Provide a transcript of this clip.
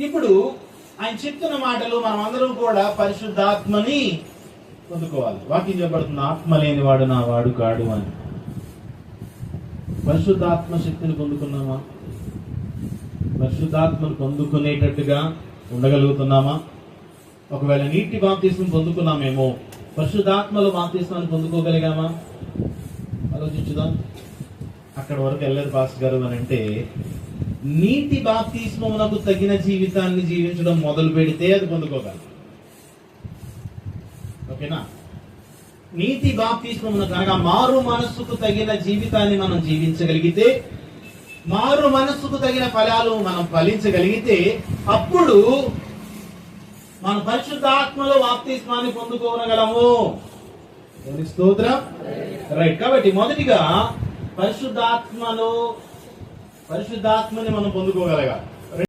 ఇప్పుడు ఆయన చెప్తున్న మాటలు మనం అందరం కూడా పరిశుద్ధాత్మని పొందుకోవాలి. వాక్యం చెప్పబడుతుంది ఆత్మ లేనివాడు నా వాడు కాడు అని. పరిశుద్ధాత్మ శక్తిని పొందుకున్నామా? పరిశుద్ధాత్మను పొందుకునేటట్టుగా ఉండగలుగుతున్నామా? ఒకవేళ నీటి బాప్తీసం పొందుకున్నామేమో పరిశుద్ధాత్మలో బాప్తీసాన్ని పొందుకోగలిగామా? ఆలోచించుదాం. అక్కడ వరకు వెళ్ళారు పాస్ గారు అని అంటే నీటి బాప్తిస్మమునకు తగిన జీవితాన్ని జీవించడం మొదలు పెడితే అది పొందుకోగలం ఓకేనా? నీతి బాప్తిస్మమునకు అనగా మారు మనస్సుకు తగిన జీవితాన్ని మనం జీవించగలిగితే మారు మనస్సుకు తగిన ఫలాలు మనం ఫలించగలిగితే అప్పుడు మన పరిశుద్ధాత్మలో బాప్తిస్మాన్ని పొందుకోగలము. స్తోత్రం. రైట్. కాబట్టి మొదటిగా పరిశుద్ధాత్మలో పరిశుద్ధాత్మని మనం పొందుకోగలగాలి.